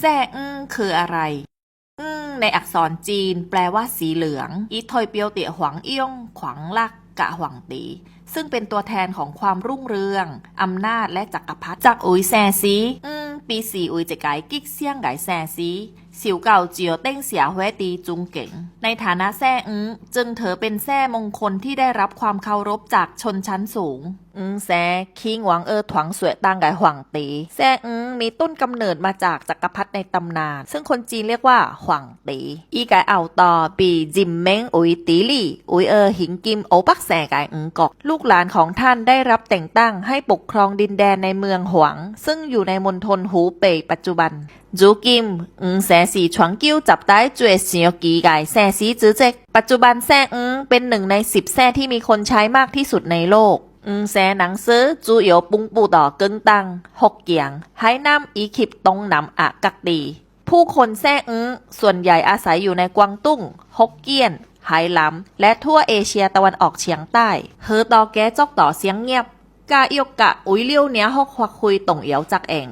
แซ่อึ้งคืออะไรอึ้งในอักษรจีนแปลว่าสีเหลือง อีทอยเปียวเตี่ยหวังเอี้ยง ขวังลัก กะหวังตี ซึ่งเป็นตัวแทนของความรุ่งเรือง อำนาจและจักรพรรดิจากอุยแซซีอืมปีสี่อุยจะไก่กิกเซี่ยงไก่แซซีสิวเก่าเจียวเต้งเสียห้วตีจุงเก๋งในฐานะแซ่อึ้งจึงเถอเป็นแซ่มงคลที่ได้รับความเคารพจากชนชั้นสูงอึ้งแซ่คิงหวังเออถวังสวยตังไก่หวังตีแซ่อึ้งมีต้นกำเนิดมาจากจักรพรรดิในตำนาน ซึ่งคนจีนเรียกว่าหวังตีอีไกเอาต่อปีจิมเม้งอุยตีลี่อุยเออหิงกิมโอปักแสไกอึ้งกอกลูกหลานของท่านได้รับแต่งตั้งให้ปกครองดินแดนในเมืองหวัง ซึ่งอยู่ในมณฑลหูเป่ยปัจจุบันจูกิมอึงแสสีฉวงกิ้วจับได้จวยเสียกีไก่แสสีจื้อเจกปัจจุบันแซ่อึ้งเป็นหนึ่งในสิบแซ่ที่มีคนใช้มากที่สุดในโลกอึงแสหนังซื้อจูเหยวปุงปูต่อเกิงตังหกเกียงไห้น้ำอีขิบตรงนำอะกักดี ผู้คนแซ่อึ้งส่วนใหญ่อาศัยอยู่ในกวางตุ้งฮกเกี้ยนไหหลำและทั่วเอเชียตะวันออกเฉียงใต้เฮอตอแกจอกต่อเสียงเงียบกาเอียวกะอุยเลี้ยวเนี้ยฮกควักคุยต่งเอียวจากเอง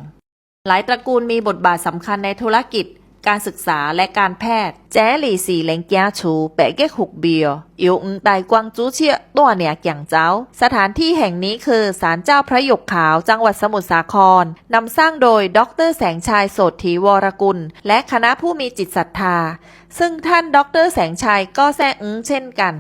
หลายตระกูลมีบทบาทสำคัญในธุรกิจ การศึกษาและการแพทย์ แจหลี่สีแหลงแกียชูแปะเก๊กหกเบียวอิวอึงไตกวางจูเชียตัวเนียเกียงเจ้า สถานที่แห่งนี้คือศาลเจ้าพระหยกขาวจังหวัดสมุทรสาครนำสร้างโดยดรแสงชัยโสถีวรกุล และคณะผู้มีจิตศรัทธา ซึ่งท่านดรแสงชัยก็แซ่อึ้งเช่นกัน